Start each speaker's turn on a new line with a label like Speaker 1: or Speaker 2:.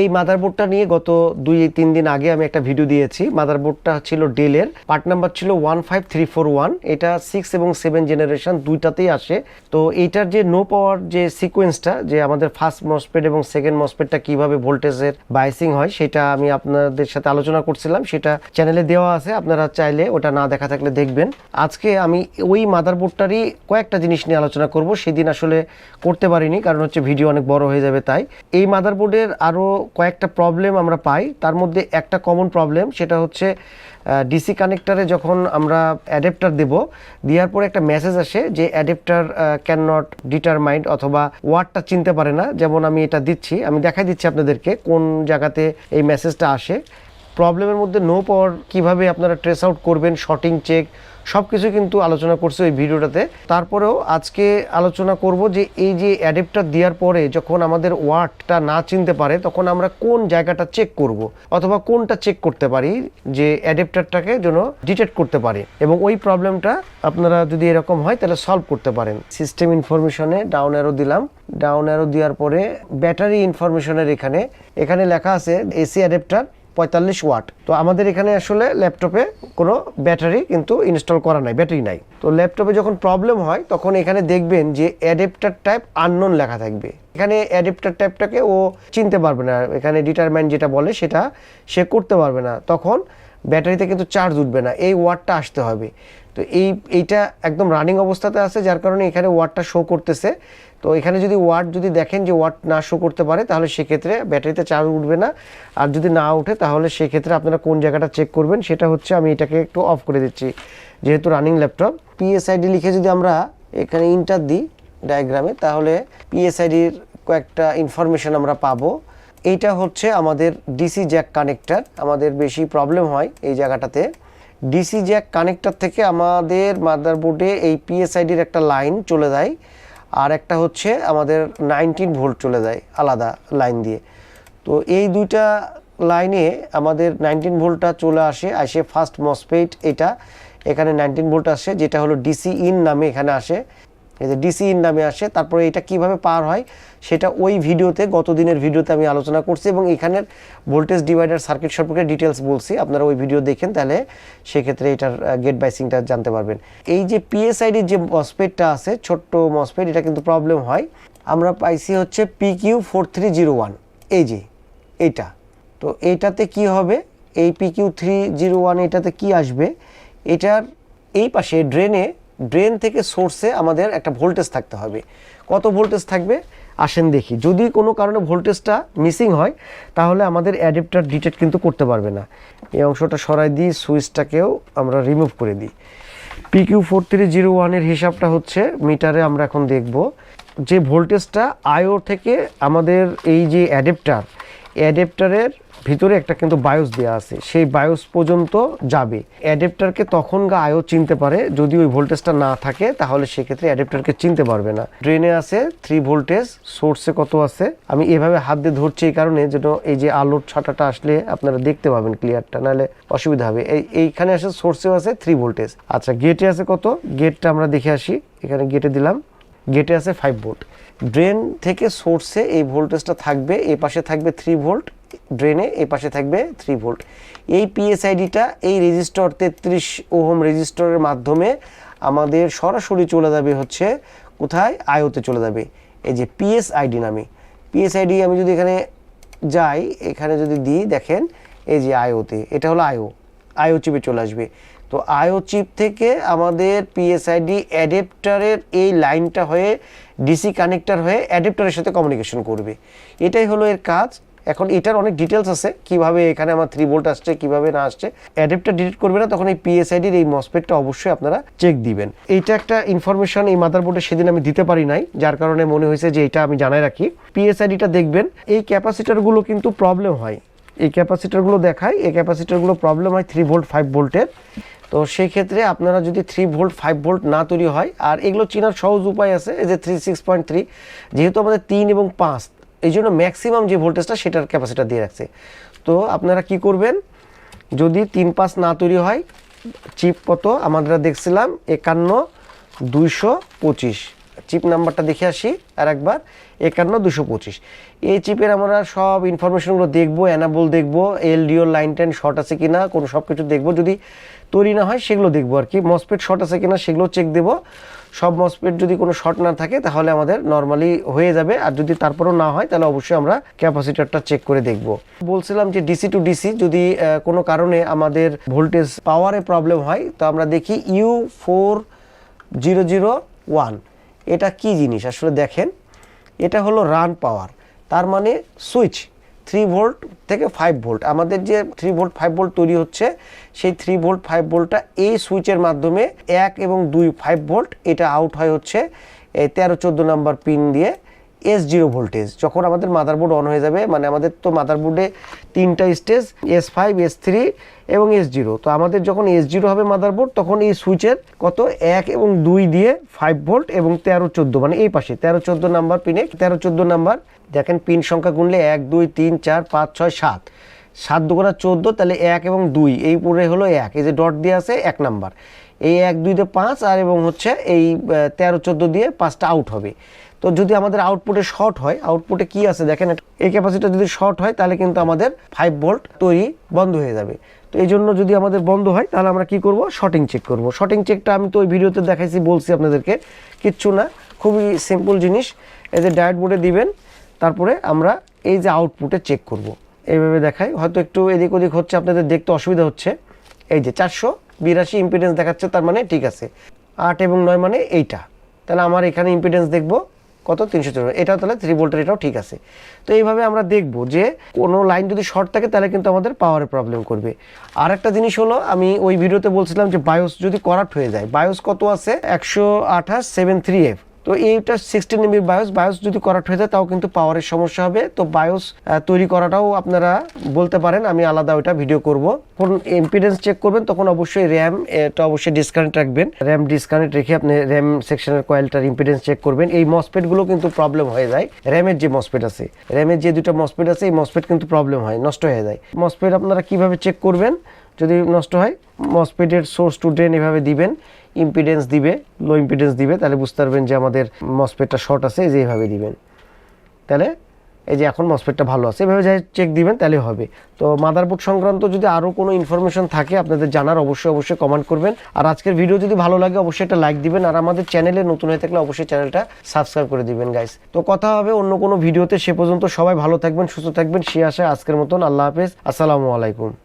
Speaker 1: এই মাদারবোর্ডটা নিয়ে গত দুই, তিন দিন আগে আমি একটা ভিডিও দিয়েছি। মাদারবোর্ডটা ছিল ডেলের পার্ট নাম্বার ছিল one five three four one এটা সিক্স এবং সেভেন জেনারেশন দুইটাতেই আসে। তো এইটার যে নো পাওয়ার যে সিকোয়েন্সটা যে আমাদের ফার্স্ট মসপেড এবং সেকেন্ড মসপেডটা কীভাবে ভোল্টেজের বাইসিং হয়, সেটা আমি আপনাদের সাথে আলোচনা করছিলাম। সেটা চ্যানেলে দেওয়া আছে, আপনারা চাইলে ওটা না দেখা থাকলে দেখবেন। আজকে আমি ওই মাদারবোর্ডটারই কয়েকটা জিনিস নিয়ে আলোচনা করব। সেদিন আসলে করতে পারিনি, কারণ হচ্ছে ভিডিও অনেক বড় হয়ে যাবে তাই। এই মাদারবোর্ডের আরও কয়েকটা প্রবলেম আমরা পাই। তার মধ্যে একটা কমন প্রবলেম সেটা হচ্ছে ডিসি কানেক্টারে যখন আমরা অ্যাডেপ্টার দেব, দেওয়ার পরে একটা মেসেজ আসে যে অ্যাডেপ্টার ক্যান নট ডিটারমাইন্ড অথবা ওয়ার্ডটা চিনতে পারে না। যেমন আমি এটা দিচ্ছি, আমি দেখাই দিচ্ছি আপনাদেরকে কোন জায়গাতে এই মেসেজটা আসে। প্রবলেমের মধ্যে নো পাওয়ার কীভাবে আপনারা ট্রেস আউট করবেন শর্টিং চেক সব কিছু কিন্তু আলোচনা করছে ওই ভিডিওটাতে। তারপরেও আজকে আলোচনা করব যে এই যে অ্যাডেপ্টার দেওয়ার পরে যখন আমাদের ওয়ার্ডটা না চিনতে পারে, তখন আমরা কোন জায়গাটা চেক করব অথবা কোনটা চেক করতে পারি যে অ্যাডেপ্টারটাকে যেন ডিটেক্ট করতে পারে এবং ওই প্রবলেমটা আপনারা যদি এরকম হয় তাহলে সলভ করতে পারেন। সিস্টেম ইনফরমেশনে ডাউন অ্যারো দিলাম। ডাউন অ্যারো দেওয়ার পরে ব্যাটারি ইনফরমেশনের এখানে এখানে লেখা আছে এসি অ্যাডাপ্টার পঁয়তাল্লিশ ওয়াট। তো আমাদের এখানে আসলে ল্যাপটপে কোনো ব্যাটারি কিন্তু ইনস্টল করা নাই, ব্যাটারি নাই। তো ল্যাপটপে যখন প্রবলেম হয়, তখন এখানে দেখবেন যে অ্যাডেপ্টার টাইপ আননোন লেখা থাকবে। এখানে অ্যাডেপ্টার টাইপটাকে ও চিনতে পারবে না। এখানে ডিটারমাইন যেটা বলে সেটা সে করতে পারবে না। তখন ব্যাটারিতে কিন্তু চার্জ উঠবে না। এই ওয়াটটা আসতে হবে। তো এই, এইটা একদম রানিং অবস্থাতে আছে, যার কারণে এখানে ওয়াটটা শো করতেছে। তো এখানে যদি ওয়াট যদি দেখেন যে ওয়াট না শো করতে পারে, তাহলে সেক্ষেত্রে ব্যাটারিতে চার্জ উঠবে না। আর যদি না উঠে তাহলে সেক্ষেত্রে আপনারা কোন জায়গাটা চেক করবেন, সেটা হচ্ছে আমি এটাকে একটু অফ করে দিচ্ছি, যেহেতু রানিং ল্যাপটপ পিএসআইডি লিখে যদি আমরা এখানে ইন্টার দিই ডায়াগ্রামে তাহলে পিএসআইডির কয়েকটা ইনফরমেশন আমরা পাবো। এইটা হচ্ছে আমাদের ডিসি জ্যাক কানেক্টার আমাদের বেশি প্রবলেম হয় এই জায়গাটাতে। ডিসি জ্যাক কানেক্টার থেকে আমাদের মাদারবোর্ডে এই পিএসআইডির একটা লাইন চলে যায়। আর একটা হচ্ছে আমাদের নাইনটিন ভোল্ট চলে যায় আলাদা লাইন দিয়ে। তো এই দুইটা লাইনে আমাদের নাইনটিন ভোল্টটা চলে আসে আসে ফার্স্ট মসপেট এটা। এখানে নাইনটিন ভোল্ট আসে, যেটা হলো ডিসি ইন নামে এখানে আসে। এই যে ডিসি ইন নামে আসে, তারপরে এটা কীভাবে পার হয় সেটা ওই ভিডিওতে, গত দিনের ভিডিওতে আমি আলোচনা করছি এবং এখানের ভোল্টেজ ডিভাইডার সার্কিট সম্পর্কে ডিটেলস বলছি। আপনারা ওই ভিডিও দেখেন, তাহলে সেক্ষেত্রে এটার গেট বাইসিংটা জানতে পারবেন। এই যে পিএসআইডির যে মসপেটটা আছে, ছোট্ট মসপেট এটা কিন্তু প্রবলেম হয়। আমরা পাইছি হচ্ছে P Q four three zero one এই যে, এইটা। তো এইটাতে কি হবে? এই P Q three zero one এটাতে কী আসবে? এটার এই পাশে ড্রেনে ড্রেন থেকে সোর্সে আমাদের একটা ভোল্টেজ থাকতে হবে। কত ভোল্টেজ থাকবে? আসেন দেখি। যদি কোনো কারণে ভোল্টেজটা মিসিং হয়, তাহলে আমাদের অ্যাডাপ্টার ডিটেক্ট কিন্তু করতে পারবে না। এই অংশটা সরাই দিই সুইচটাকেও আমরা রিমুভ করে দিই। P Q four three zero ওয়ানের হিসাবটা হচ্ছে মিটারে আমরা এখন দেখব যে ভোল্টেজটা আয়ো থেকে আমাদের এই যে অ্যাডাপ্টার অ্যাডাপ্টারের ভিতরে একটা কিন্তু বায়োস দেওয়া আছে। সেই বায়োস পর্যন্ত যাবে। অ্যাডাপ্টারকে তখন গা আয়ো চিনতে পারে। যদি ওই ভোল্টেজটা না থাকে, তাহলে সেক্ষেত্রে অ্যাডাপ্টারকে চিনতে পারবে না। ড্রেনে আছে থ্রি ভোল্টেজ সোর্সে কত আছে? আমি এভাবে হাত দিয়ে ধরছি এই কারণে যেন এই যে আলোর ছাটাটা আসলে আপনারা দেখতে পাবেন ক্লিয়ারটা নাহলে অসুবিধা হবে। এই, এইখানে আসে সোর্সেও আছে থ্রি ভোল্টেজ আচ্ছা গেটে আছে কত? গেটটা আমরা দেখে আসি। এখানে গেটে দিলাম। গেটে আছে ফাইভ ভোল্ট ড্রেন থেকে সোর্সে এই ভোল্টেজটা থাকবে এই পাশে থাকবে থ্রি ভোল্ট ড্রেনে এই পাশে থাকবে থ্রি ভোল্ট এই পিএসআইডিটা এই রেজিস্টর তেত্রিশ ওহম রেজিস্টরের মাধ্যমে আমাদের সরাসরি চলে যাবে হচ্ছে কোথায়? আয়োতে চলে যাবে। এই যে পিএসআইডি নামে। পিএসআইডি আমি যদি এখানে যাই, এখানে যদি দিই, দেখেন, এই যে আয়োতে, এটা হলো আয়ো। আয়ো চিপে চলে আসবে। তো আয়ো চিপ থেকে আমাদের পিএসআইডি অ্যাডাপ্টারের এই লাইনটা হয়ে ডিসি কানেক্টর হয়ে অ্যাডাপ্টারের সাথে কমিউনিকেশন করবে। এটাই হলো এর কাজ। এখন এটার অনেক ডিটেলস আছে, কীভাবে এখানে আমার থ্রি ভোল্ট আসছে, কীভাবে না আসছে। অ্যাডাপ্টার ডিলিট করবে না, তখন এই পিএসআইডির এই মসপেটটা অবশ্যই আপনারা চেক দিবেন। এইটা একটা ইনফরমেশন এই মাদারবোর্ডে সেদিন আমি দিতে পারি নাই, যার কারণে মনে হয়েছে যে এটা আমি জানাই রাখি। পিএসআইডিটা দেখবেন, এই ক্যাপাসিটারগুলো কিন্তু প্রবলেম হয়। এই ক্যাপাসিটারগুলো দেখায়, এই ক্যাপাসিটারগুলো প্রবলেম হয় থ্রি ভোল্ট ফাইভ ভোল্টের তো সেই ক্ষেত্রে আপনারা যদি থ্রি ভোল্ট ফাইভ ভোল্ট না তৈরি হয়, আর এগুলো চেনার সহজ উপায় আছে, এই যে থ্রি সিক্স পয়েন্ট থ্রি যেহেতু আমাদের তিন এবং পাঁচ, এই জন্য ম্যাক্সিমাম যে ভোল্টেজটা সেটার ক্যাপাসিটার দিয়ে রাখছে। তো আপনারা কি করবেন? যদি তিন, পাঁচ না তৈরি হয় চিপ কত? আমরা দেখছিলাম একান্ন, দুইশো পঁচিশ। চিপ নাম্বারটা দেখে আসি আর একবার একান্ন, দুশো পঁচিশ। এই চিপের আমরা সব ইনফরমেশনগুলো দেখব অ্যানাবল দেখব এলডিও লাইন টেন শর্ট আছে কি না কোনো সব কিছু দেখব, যদি তৈরি না হয় সেগুলো দেখব আর কি। মসপেট শর্ট আছে কি না সেগুলো চেক দেবো। সব মসপেট যদি কোনো শর্ট না থাকে তাহলে আমাদের নর্মালি হয়ে যাবে। আর যদি তারপরেও না হয় তাহলে অবশ্যই আমরা ক্যাপাসিটারটা চেক করে দেখব। বলছিলাম যে ডিসি টু ডিসি যদি কোনো কারণে আমাদের ভোল্টেজ পাওয়ারে প্রবলেম হয়, তো আমরা দেখি U four zero zero one এটা কি জিনিস? আসলে দেখেন, এটা হলো রান পাওয়ার তার মানে সুইচ থ্রি ভোল্ট থেকে ফাইভ ভোল্ট আমাদের যে থ্রি ভোল্ট ফাইভ ভোল্ট তৈরি হচ্ছে, সেই থ্রি ভোল্ট ফাইভ ভোল্টটা এই সুইচের মাধ্যমে এক এবং দুই ফাইভ ভোল্ট এটা আউট হয় হচ্ছে, এই তেরো চোদ্দ নাম্বার পিন দিয়ে। এস জিরো ভোল্টেজ যখন আমাদের মাদারবোর্ড অন হয়ে যাবে মানে আমাদের তো মাদারবোর্ডে তিনটা stage S five S three এবং এস জিরো তো আমাদের যখন এস জিরো হবে মাদারবোর্ড তখন এই সুইচের কত? এক এবং দুই দিয়ে ফাইভ ভোল্ট এবং তেরো চোদ্দ মানে এই পাশে। তেরো চোদ্দ নাম্বার পিনে তেরো চোদ্দ নাম্বার দেখেন পিন সংখ্যা গুনলে এক, দুই, তিন, চার, পাঁচ, ছয়, সাত। সাত দুগুণা চোদ্দ, তাহলে এক এবং দুই। এই পুরে হলো এক। এই যে ডট দিয়ে আছে, এক নাম্বার এই এক, দুই দিয়ে পাঁচ, আর এবং হচ্ছে এই তেরো চোদ্দ দিয়ে পাঁচটা আউট হবে। তো যদি আমাদের আউটপুটে শর্ট হয় আউটপুটে কি আছে দেখেন, এই ক্যাপাসিটি যদি শর্ট হয়, তাহলে কিন্তু আমাদের ফাইভ ভোল্ট তৈরি বন্ধ হয়ে যাবে। তো এই জন্য যদি আমাদের বন্ধ হয়, তাহলে আমরা কি করব? শর্টিং চেক করব। শর্টিং চেকটা আমি তো ওই ভিডিওতে দেখাইছি, বলছি আপনাদেরকে, কিচ্ছু না, খুবই সিম্পল জিনিস। এই যে ডায়েট বোর্ডে দিবেন, তারপরে আমরা এই যে আউটপুটে চেক করব। এইভাবে দেখাই, হয়তো একটু এদিক ওদিক হচ্ছে, আপনাদের দেখতে অসুবিধা হচ্ছে। এই যে চারশো বিরাশি ইম্পিডেন্স দেখাচ্ছে, তার মানে ঠিক আছে। আট এবং নয় মানে এইটা। তাহলে আমার এখানে ইম্পিডেন্স দেখব। কত? তিনশো চল্লিশ এটাও তাহলে থ্রি ভোল্টের এটাও ঠিক আছে। তো এইভাবে আমরা দেখব যে কোনো লাইন যদি শর্ট থাকে, তাহলে কিন্তু আমাদের পাওয়ারের প্রবলেম করবে। আর একটা জিনিস হলো, আমি ওই ভিডিওতে বলছিলাম যে বায়োস যদি করাপ্ট হয়ে যায় বায়োস কত আছে? একশো আঠাশ সেভেন থ্রি এফ তো এইটা সিক্সটিন এমবির বায়োস বায়োস যদি করাট হয়ে যায়, তাও কিন্তু পাওয়ারের সমস্যা হবে। তো বায়োস তৈরি করাটাও আপনারা বলতে পারেন, আমি আলাদা ওইটা ভিডিও করব। যখন ইম্পিডেন্স চেক করবেন, তখন অবশ্যই র্যাম এটা অবশ্যই ডিসকানেক্ট রাখবেন। র্যাম ডিসকানেক্ট রেখে আপনি র্যাম সেকশনের কয়েলটার ইম্পিডেন্স চেক করবেন। এই মসপেটগুলো কিন্তু প্রবলেম হয়ে যায়। র্যামের যে মসপেট আছে র্যামের যে দুটো মসপেট আছে, এই মসপেট কিন্তু প্রবলেম হয়, নষ্ট হয়ে যায়। মসপেট আপনারা কীভাবে চেক করবেন? যদি নষ্ট হয় মসপেটের সোর্স টু ড্রেন এভাবে দিবেন ইম্পিডেন্স দিবে লো ইম্পিডেন্স দিবে, তাহলে বুঝতে পারবেন যে আমাদের মসপেটটা শর্ট আছে, এই যে এভাবে দিবেন। তাহলে এই যে এখন মসপেটটা ভালো আছে, এভাবে যাই চেক দিবেন, তাহলে হবে। তো মাদারবোর্ড সংক্রান্ত যদি আরও কোনো ইনফরমেশন থাকে, আপনাদের জানার অবশ্যই অবশ্যই কমেন্ট করবেন। আর আজকের ভিডিও যদি ভালো লাগে, অবশ্যই একটা লাইক দিবেন। আর আমাদের চ্যানেলে নতুন হয়ে থাকলে অবশ্যই চ্যানেলটা সাবস্ক্রাইব করে দিবেন গাইস তো কথা হবে অন্য কোনো ভিডিওতে সে পর্যন্ত সবাই ভালো থাকবেন, সুস্থ থাকবেন। সে আশায় আজকের মতন আল্লাহ হাফেজ। আসসালামু আলাইকুম।